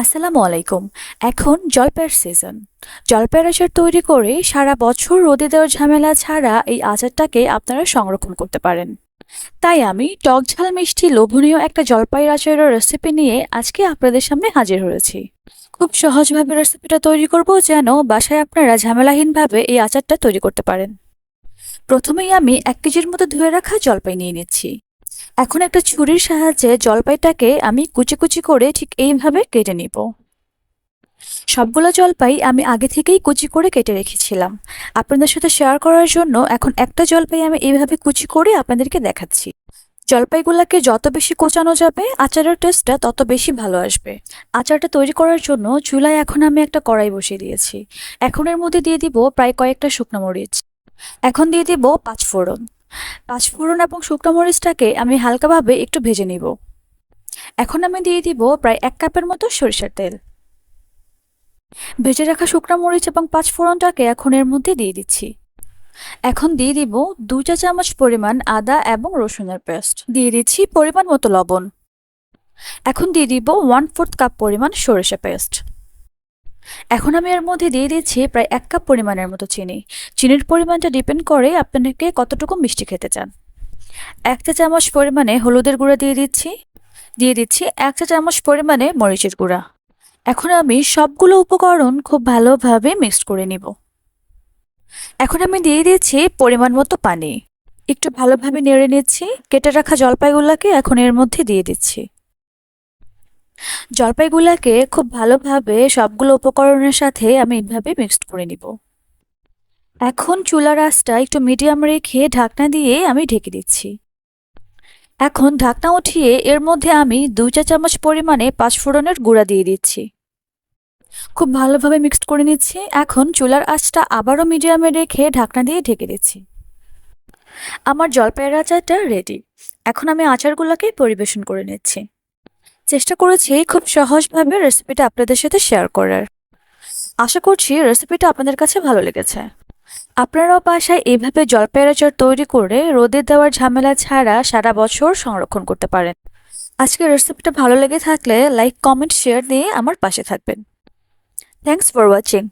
আসসালামু আলাইকুম। এখন জলপাইয়ের সিজন জলপাইয়ের আচার তৈরি করে সারা বছর রোদে দেওয়ার ঝামেলা ছাড়া এই আচারটাকে আপনারা সংরক্ষণ করতে পারেন। তাই আমি টক ঝাল মিষ্টি লোভনীয় একটা জলপাইয়ের আচারের রেসিপি নিয়ে আজকে আপনাদের সামনে হাজির হয়েছি। খুব সহজভাবে রেসিপিটা তৈরি করব যেন বাসায় আপনারা ঝামেলাহীনভাবে এই আচারটা তৈরি করতে পারেন। প্রথমেই আমি এক কেজির মতো ধুয়ে রাখা জলপাই নিয়ে নিচ্ছি। এখন একটা ছুরির সাহায্যে জলপাইটাকে আমি কুচি কুচি করে ঠিক এইভাবে কেটে নিব। সবগুলো জলপাই আমি আগে থেকেই কুচি করে কেটে রেখেছিলাম। আপনাদের সাথে শেয়ার করার জন্য এখন একটা জলপাই আমি এইভাবে কুচি করে আপনাদেরকে দেখাচ্ছি। জলপাইগুলোকে যত বেশি কোচানো যাবে, আচারের টেস্টটা তত বেশি ভালো আসবে। আচারটা তৈরি করার জন্য চুলায় এখন আমি একটা কড়াই বসিয়ে দিয়েছি। এখন এর মধ্যে দিয়ে দিব প্রায় কয়েকটা শুকনো মরিচ। এখন দিয়ে দিব পাঁচ ফোড়ন পাঁচফোড়ন এবং শুকনো মরিচটাকে আমি হালকাভাবে একটু ভেজে নিব। এখন আমি দিয়ে দিব প্রায় এক কাপের মতো সরিষার তেল। ভেজে রাখা শুকনো মরিচ এবং পাঁচফোড়নটাকে এখন এর মধ্যে দিয়ে দিচ্ছি। এখন দিয়ে দিব দু চা চামচ পরিমাণ আদা এবং রসুনের পেস্ট। দিয়ে দিচ্ছি পরিমাণ মতো লবণ। এখন দিয়ে দিব ওয়ান ফোর্থ কাপ পরিমাণ সরিষা পেস্ট। এখন আমি এর মধ্যে দিয়ে দিচ্ছি প্রায় এক কাপ পরিমাণের মতো চিনি। চিনির পরিমাণটা ডিপেন্ড করে আপনাকে কতটুকু মিষ্টি খেতে চান। এক চা চামচ পরিমাণে হলুদের গুঁড়া দিয়ে দিচ্ছি। দিয়ে দিচ্ছি এক চা চামচ পরিমাণে মরিচের গুঁড়া। এখন আমি সবগুলো উপকরণ খুব ভালোভাবে মিক্সড করে নিব। এখন আমি দিয়ে দিচ্ছি পরিমাণ মতো পানি। একটু ভালোভাবে নেড়ে নিচ্ছি। কেটে রাখা জলপাইগুলোকে এখন এর মধ্যে দিয়ে দিচ্ছি। জলপাইগুলোকে খুব ভালোভাবে সবগুলো উপকরণের সাথে আমি এইভাবে মিক্সড করে নিব। এখন চুলার আঁচটা একটু মিডিয়াম রেখে ঢাকনা দিয়ে আমি ঢেকে দিচ্ছি। এখন ঢাকনা উঠিয়ে এর মধ্যে আমি দু চা চামচ পরিমাণে পাঁচফোড়নের গুঁড়া দিয়ে দিচ্ছি। খুব ভালোভাবে মিক্সড করে নিচ্ছি। এখন চুলার আঁচটা আবারও মিডিয়ামে রেখে ঢাকনা দিয়ে ঢেকে দিচ্ছি। আমার জলপাইয়ের আচারটা রেডি এখন আমি আচারগুলোকে পরিবেশন করে নিচ্ছি। চেষ্টা করেছি খুব সহজভাবে রেসিপিটা আপনাদের সাথে শেয়ার করার। আশা করছি রেসিপিটা আপনাদের কাছে ভালো লেগেছে। আপনারাও বাসায় এইভাবে জলপাইয়ের আচার তৈরি করে রোদে দেওয়ার ঝামেলা ছাড়া সারা বছর সংরক্ষণ করতে পারেন। আজকের রেসিপিটা ভালো লেগে থাকলে লাইক কমেন্ট শেয়ার দিয়ে আমার পাশে থাকবেন। Thanks for watching